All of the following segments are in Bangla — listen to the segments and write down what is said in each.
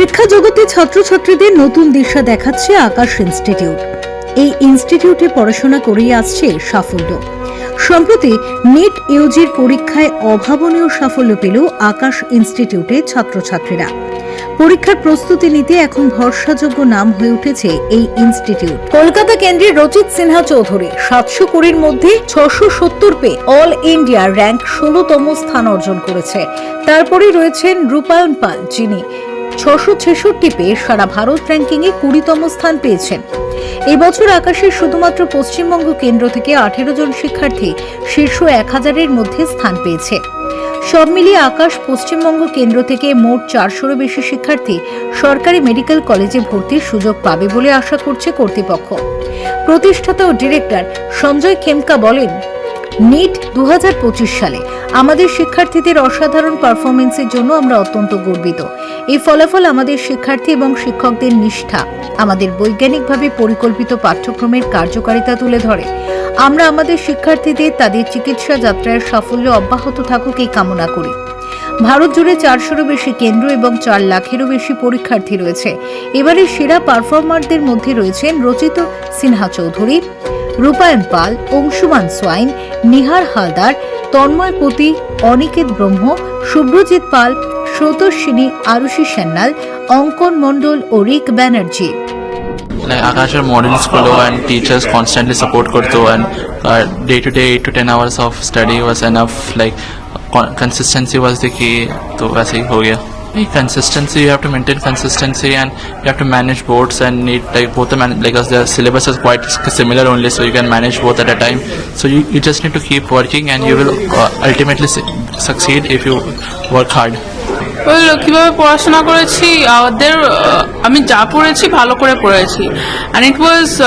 শিক্ষা জগতে ছাত্রছাত্রীদের নতুন দিশা দেখাচ্ছে আকাশ ইনস্টিটিউট। এই ইনস্টিটিউটে পড়াশোনা করেই আসছে সাফল্য। সম্প্রতি নিট ইউজির পরীক্ষায় অভাবনীয় সাফল্য পেল আকাশ ইনস্টিটিউটে ছাত্রছাত্রীরা। পরীক্ষার প্রস্তুতি নিতে এখন ভরসাযোগ্য নাম হয়ে উঠেছে এই ইনস্টিটিউট। কলকাতা কেন্দ্রের রচিত সিনহা চৌধুরী সাতশো কুড়ির মধ্যে ছশো সত্তর পেয়ে অল ইন্ডিয়া র্যাঙ্ক ষোলোতম স্থান অর্জন করেছে। তারপরে রয়েছেন রূপায়ণ পাল, যিনি ছশো ছেষট্টি পেয়ে সারা ভারত র্যাঙ্কিংয়ে কুড়িতম স্থান পেয়েছেন। এবছর আকাশের শুধুমাত্র পশ্চিমবঙ্গ কেন্দ্র থেকে আঠেরো জন শিক্ষার্থী শীর্ষ এক হাজারের মধ্যে স্থান পেয়েছে। সব মিলিয়ে আকাশ পশ্চিমবঙ্গ কেন্দ্র থেকে মোট চারশোরও বেশি শিক্ষার্থী সরকারি মেডিকেল কলেজে ভর্তির সুযোগ পাবে বলে আশা করছে কর্তৃপক্ষ। প্রতিষ্ঠাতা ও ডিরেক্টর সঞ্জয় খেমকা বলেন নিট দু সালে। আমাদের শিক্ষার্থীদের অসাধারণ পারফরমেন্সের জন্য আমরা অত্যন্ত গর্বিত। এই ফলাফল আমাদের শিক্ষার্থী এবং শিক্ষকদের নিষ্ঠা, আমাদের বৈজ্ঞানিকভাবে পরিকল্পিত পাঠ্যক্রমের কার্যকারিতা তুলে ধরে। আমরা আমাদের শিক্ষার্থীদের তাদের চিকিৎসা যাত্রার সাফল্য অব্যাহত থাকুক এই কামনা করি। ভারত জুড়ে চারশোরও বেশি কেন্দ্র এবং চার লাখেরও বেশি পরীক্ষার্থী রয়েছে। এবারে সেরা পারফর্মারদের মধ্যে রয়েছেন রচিত সিনহা চৌধুরী রূপায়ণ পাল অংশুমান সোয়াইন নিহার হালদার তন্ময় পতি অনিকেত ব্রহ্ম শুভ্রজিৎ পাল স্রোতস্বিনী আরুষি সান্যাল অঙ্কন মণ্ডল ও রিক Banerjee like Akashar modern school and teachers constantly support करते and uh, day to day 8 to 10 hours of study was enough like con- consistency was the key तो वैसे ही हो गया consistency you have to maintain consistency and you have to manage boards and need like both the man- like as the syllabus is quite similar only so you can manage both at a time. So you, you just need to keep working and you will uh, ultimately su- succeed if you work hard কীভাবে পড়াশোনা করেছি? আহ, আমি যা পড়েছি ভালো করে পড়েছি। অ্যান্ড ইট ওয়াজ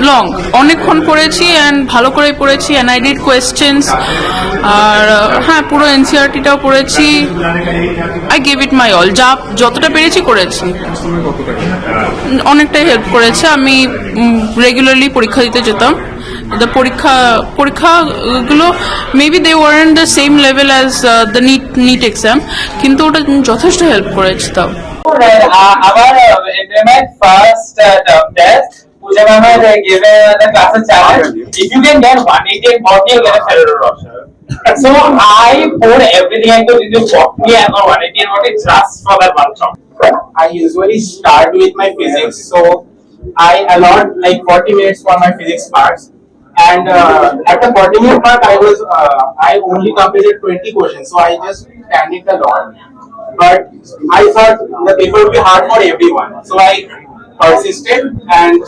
লং অনেকক্ষণ পড়েছি অ্যান্ড ভালো করেই পড়েছি অ্যান্ড আই ডিড কোয়েশ্চেন্স আর হ্যাঁ পুরো এনসিআরটিটাও পড়েছি। I gave it my all যা যতটা পেরেছি করেছি। অনেকটাই হেল্প করেছে। আমি রেগুলারলি পরীক্ষা দিতে যেতাম। দ্য পরীক্ষা পরীক্ষাগুলো maybe they were on the same level as the NEET NEET exam কিন্তু ওটা যথেষ্ট হেল্প করেছে তাও uh, our uh, first uh, test, Pooja ma'am has uh, given the class a challenge. If you can get 180 and 40, you get a Ferrero Rocher. So I poured everything I could into botany and 180 and 40 just for that one shot. I usually start with my physics, so I allot like 40 minutes for my physics parts. And uh, at the coordinator part, I was uh, I only completed 20 questions, so I just panicked a lot. But I thought the paper would be hard for everyone, so I persisted and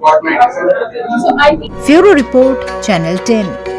got my answer. Bureau Report, Channel 10.